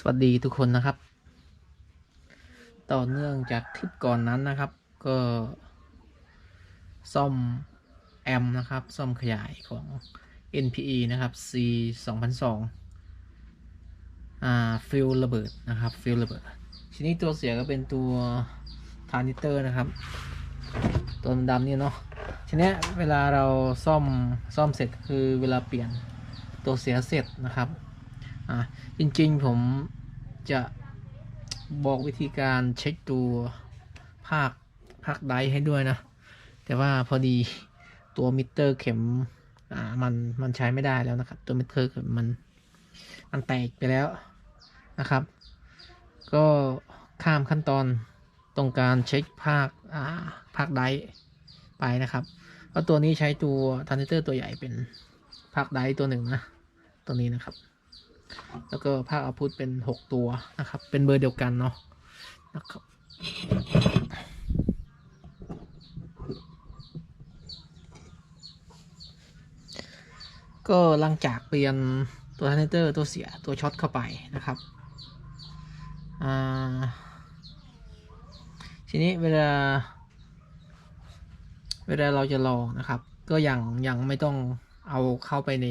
สวัสดีทุกคนนะครับ ต่อเนื่องจากคลิปก่อนนั้นนะครับ ก็ซ่อมแอมนะครับ ซ่อมขยายของ NPE นะครับ C 2002อ่าฟิลระเบิดนะครับฟิลระเบิดทีนี้ตัวเสียก็เป็นตัวทานิเตอร์นะครับ ตัวดำนี่เนาะทีนี้เวลาเราซ่อมซ่อมเสร็จคือเวลาเปลี่ยนตัวเสียเสร็จนะครับ อ่าจริงๆผมจะบอกวิธีการเช็คตัวภาคภาคไดให้ด้วยนะ แต่ว่าพอดีตัวมิเตอร์เข็มอ่ามันมันใช้ไม่ได้แล้วนะครับ ตัวมิเตอร์เข็มมันมันแตกไปแล้วนะครับ ก็ข้ามขั้นตอนตรงการเช็คภาคอ่าภาคไดไปนะครับ เพราะตัวนี้ใช้ตัวทรานซิสเตอร์ตัวใหญ่เป็นภาคไดตัวหนึ่งนะ ตัวนี้นะครับ แล้วก็ภาคอาพุทเป็นหกตัวนะครับ เป็นเบอร์เดียวกันเนาะนะครับก็หลังจากเปลี่ยนตัวทรานเตอร์ตัวเสียตัวช็อตเข้าไปนะครับ ทีนี้เวลา เวลาเราจะลองนะครับ ก็ยังยังไม่ต้องเอาเข้าไปใน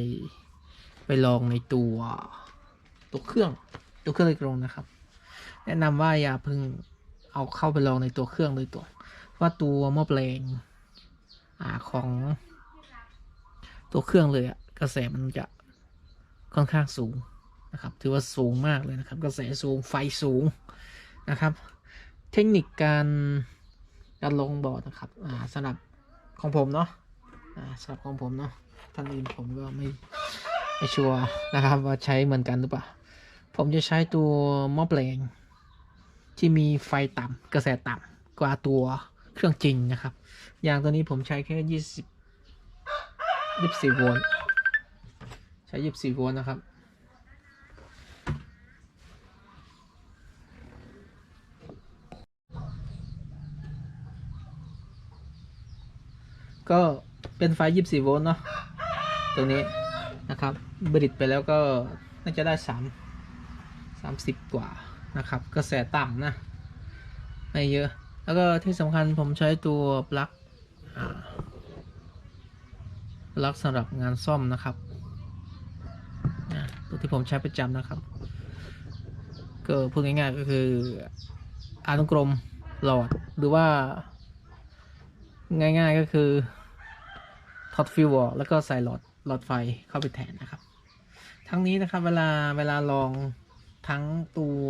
ไปลองในตัว ตัวเครื่องตัวเครื่องโดยตรงนะครับ แนะนำว่าอย่าเพิ่งเอาเข้าไปลองในตัวเครื่องโดยตรงเพราะว่าตัวหม้อแปลงอ่าของตัวเครื่องเลยอะกระแสมันจะค่อนข้างสูงนะครับ ถือว่าสูงมากเลยนะครับ กระแสสูงไฟสูงนะครับ เทคนิคการการลงบอร์ดนะครับอ่าสำหรับของผมเนาะอ่าสำหรับของผมเนาะท่านอื่นผมก็ไม่ ไม่ชัวร์นะครับว่าใช้เหมือนกันหรือเปล่า ผมจะใช้ตัวหม้อแปลง ที่มีไฟต่ำกระแสต่ำกว่าตัวเครื่องจริงนะครับ อย่างตัวนี้ผมใช้แค่ยี่สิบยี่สิบโวลต์ใช้ยี่สิบโวลต์นะครับก็เป็นไฟ 24 โวลต์เนาะตรงนี้ นะครับบริดไปแล้วก็น่าจะได้3 30กว่านะครับ กระแสต่ำนะ ไม่เยอะ แล้วก็ที่สำคัญผมใช้ตัวปลั๊กปลั๊กสำหรับงานซ่อมนะครับตัวที่ผมใช้ประจำนะครับ ก็พูดง่ายๆก็คืออานุกรมหลอดหรือว่า ง่ายๆก็คือถอดฟิวออกแล้วก็ใส่หลอด หลอดไฟเข้าไปแทนนะครับ ทั้งนี้นะครับเวลาเวลาลองทั้งตัว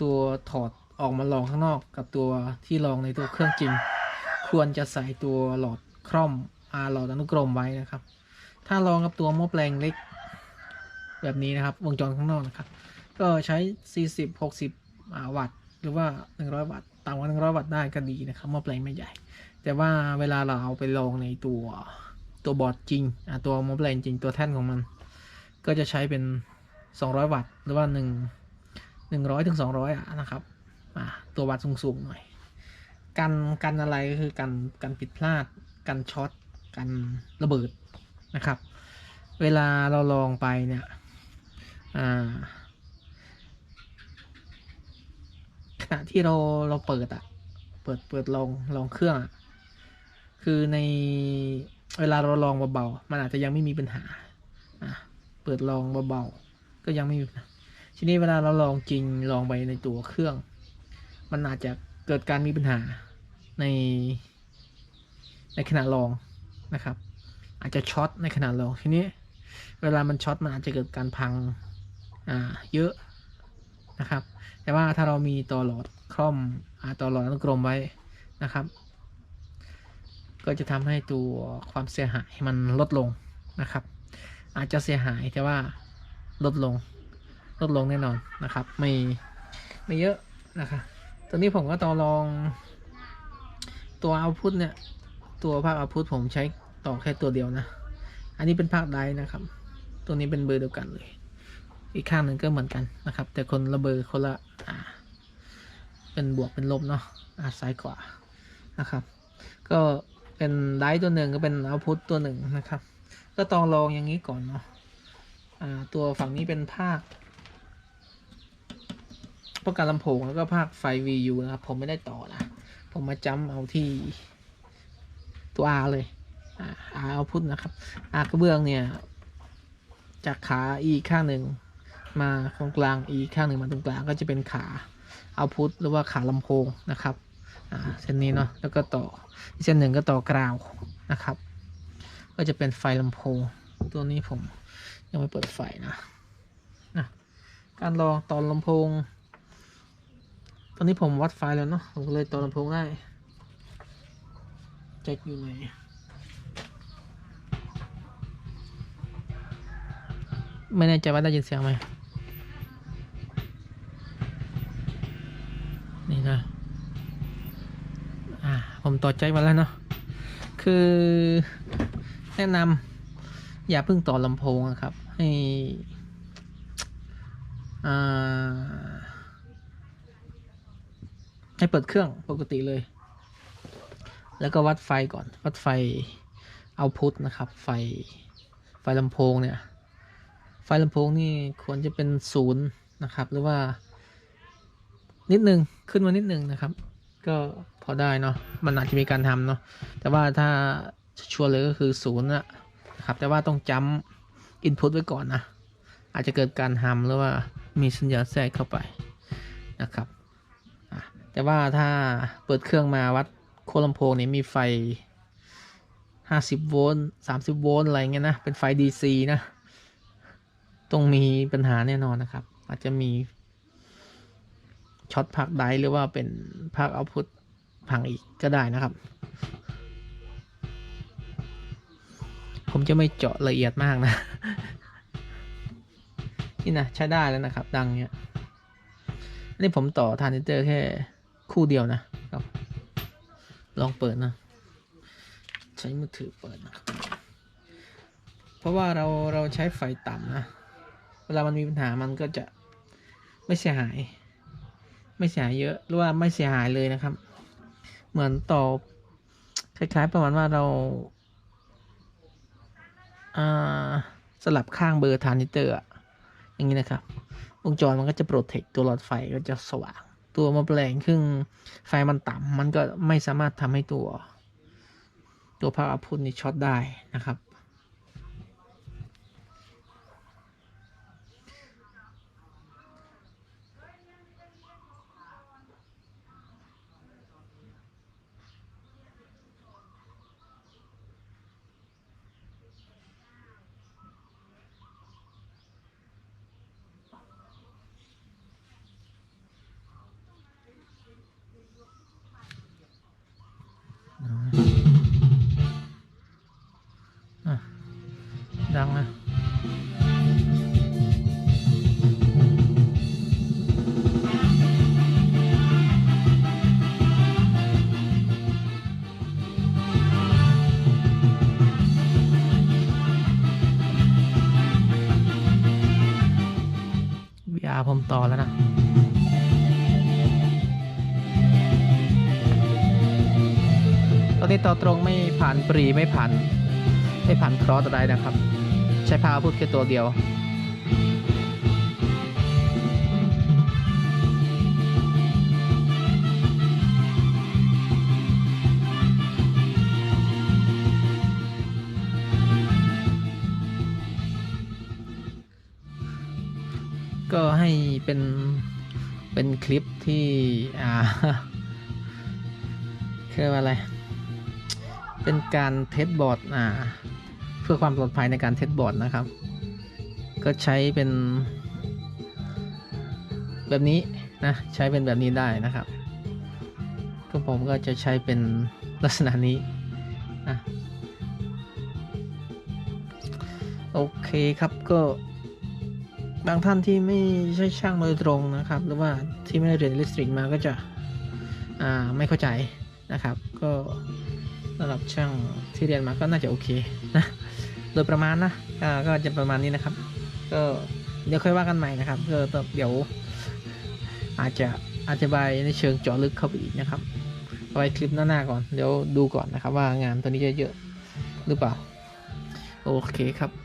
ตัวถอดออกมาลองข้างนอกกับตัวที่ลองในตัวเครื่องจริง ควรจะใส่ตัวหลอดคร่อมอาหลอดอนุกรมไว้นะครับ ถ้าลองกับตัวหม้อแปลงเล็ก แบบนี้นะครับวงจรข้างนอกนะครับ ก็ใช้ 40 60 วัตต์ หรือว่า 100 วัตต์ต่ำกว่า100 วัตต์ได้ก็ดีนะครับหม้อแปลงไม่ใหญ่ แต่ว่าเวลาเราเอาไปลองในตัวตัวบอร์ดจริงอ่าตัวม้อแลงจริงตัวแท่นของมัน ก็จะใช้เป็น 200 วัตต์หรือว่า 1 100ถึง200อะนะครับอ่าตัววัตต์สูงๆหน่อย กันกันอะไรก็คือกันกันผิดพลาด กันช็อตกันระเบิดนะครับ เวลาเราลองไปเนี่ยอ่าขณะที่เราเราเปิดอะเปิดเปิดลองลองเครื่องอะ คือในเวลาเราลองเบาๆมันอาจจะยังไม่มีปัญหาอะเปิดลองเบาๆก็ยังไม่มีปัญหาทีนี้เวลาเราลองจริงลองไปในตัวเครื่อง มันอาจจะเกิดการมีปัญหาในในขณะลองนะครับ อาจจะช็อตในขณะลองทีนี้ เวลามันช็อตมันอาจจะเกิดการพังอ่าเยอะนะครับ แต่ว่าถ้าเรามีตัวหลอดคล่อมอ่าตัวหลอดอนุกรมไว้นะครับ ก็จะทำให้ตัวความเสียหายมันลดลงนะครับ อาจจะเสียหายแต่ว่าลดลง ลดลงแน่นอนนะครับ ไม่ไม่เยอะนะครับตัวนี้ผมก็ต่อลอง ตัวเอาพุทเนี่ย ตัวภาคเอาพุทผมใช้ต่อแค่ตัวเดียวนะ อันนี้เป็นภาคไดนะครับ ตัวนี้เป็นเบอร์เดียวกันเลย อีกข้างหนึ่งก็เหมือนกันนะครับ แต่คนละเบอร์คนละอ่าเป็นบวกเป็นลบเนาะอ่าซ้ายขวานะครับ ก็ เป็นไดตัวหนึ่งก็เป็นเอาพุทตัวหนึ่งนะครับ ก็ต้องลองอย่างนี้ก่อนเนาะอ่าตัวฝั่งนี้เป็นภาคพวกการลำโพงแล้วก็ภาคไฟ VU นะครับ ผมไม่ได้ต่อนะ ผมมาจำเอาที่ตัว R เลยอ่า R เอาพุทนะครับ R กระเบื้องเนี่ย จากขาอีข้างหนึ่งมาตรงกลางอีข้างหนึ่งมาตรงกลางก็จะเป็นขาเอาพุทหรือว่าขาลำโพงนะครับ เส้นนี้เนาะแล้วก็ต่อเส้นหนึ่งก็ต่อกราวนะครับ ก็จะเป็นไฟลำโพงตัวนี้ผมยังไม่เปิดไฟนะนะการลองตอนลำโพง ตอนนี้ผมวัดไฟแล้วเนาะผมเลยต่อลำโพงได้แจ็คอยู่ไหนไม่แน่ใจว่าได้ยินเสียงไหมนี่นะ ผมต่อใจมาแล้วเนาะคือแนะนำอย่าเพิ่งต่อลำโพงครับ ให้อ่าให้เปิดเครื่องปกติเลย แล้วก็วัดไฟก่อน วัดไฟเอาพุทนะครับ ไฟไฟลำโพงเนี่ย ไฟลำโพงนี่ควรจะเป็นศูนย์นะครับ หรือว่านิดนึง ขึ้นมานิดนึงนะครับ ก็พอได้เนาะมันอาจจะมีการทำเนาะแต่ว่าถ้าชัวร์เลยก็คือศูนย์นะครับ แต่ว่าต้องจำอินพุตไว้ก่อนนะ อาจจะเกิดการทำหรือว่ามีสัญญาณแทรกเข้าไปนะครับแต่ว่าถ้าเปิดเครื่องมาวัดโคลำโพงนี้มีไฟ 50 โวลต์ 30 โวลต์อะไรเงี้ยนะ เป็นไฟ DC นะ ต้องมีปัญหาแน่นอนนะครับ อาจจะมี ช็อตพักได้หรือว่าเป็นพักเอาพุทพังอีกก็ได้นะครับ ผมจะไม่เจาะละเอียดมากนะ นี่นะใช้ได้แล้วนะครับ ดังเนี้ยอันนี้ผมต่อทานิเตอร์แค่คู่เดียวนะครับ ลองเปิดนะ ใช้มือถือเปิดนะครับเพราะว่าเราเราใช้ไฟต่ำนะ เวลามันมีปัญหามันก็จะไม่เสียหาย ไม่เสียหายเยอะหรือว่าไม่เสียหายเลยนะครับ เหมือนต่อคล้ายๆ ประมาณว่าเราสลับข้างเบอร์ทานิเตอร์อย่างนี้นะครับวงจรมันก็จะโปรเทคตัวหลอดไฟก็จะสว่าง ตัวมาแปลงครึ่งไฟมันต่ำมันก็ไม่สามารถทำให้ตัว ตัวภาพอัพพุทนี่ช็อตได้นะครับ ดังนะผมต่อแล้วนะตอนนี้ต่อตรงไม่ผ่านปรีไม่ผ่านไม่ผ่านครอสอะไรนะครับ ช้พาวพูดแค่ตัวเดียว ก็ให้เป็น เป็นคลิปที่ อ่าคือว่าอะไร เป็นการเทสบอร์ด อ่า เพื่อความปลอดภัยในการเทสบอร์ดนะครับ ก็ใช้เป็น แบบนี้นะใช้เป็นแบบนี้ได้นะครับก็ผมก็จะใช้เป็นลักษณะนี้นะโอเคครับก็บางท่านที่ไม่ใช่ช่างโดยตรงนะครับ หรือว่าที่ไม่ได้เรียนอิเล็กทริกมาก็จะไม่เข้าใจนะครับ ก็สำหรับช่างที่เรียนมาก็น่าจะโอเคนะ โดยประมาณนะอ่าก็จะประมาณนี้นะครับ ก็เดี๋ยวค่อยว่ากันใหม่นะครับก็เดี๋ยว อาจจะอธิบายในเชิงเจาะลึกเข้าไปอีกนะครับไว้คลิปหน้าๆก่อน เดี๋ยวดูก่อนนะครับว่างานตัวนี้จะเยอะหรือเปล่า โอเคครับ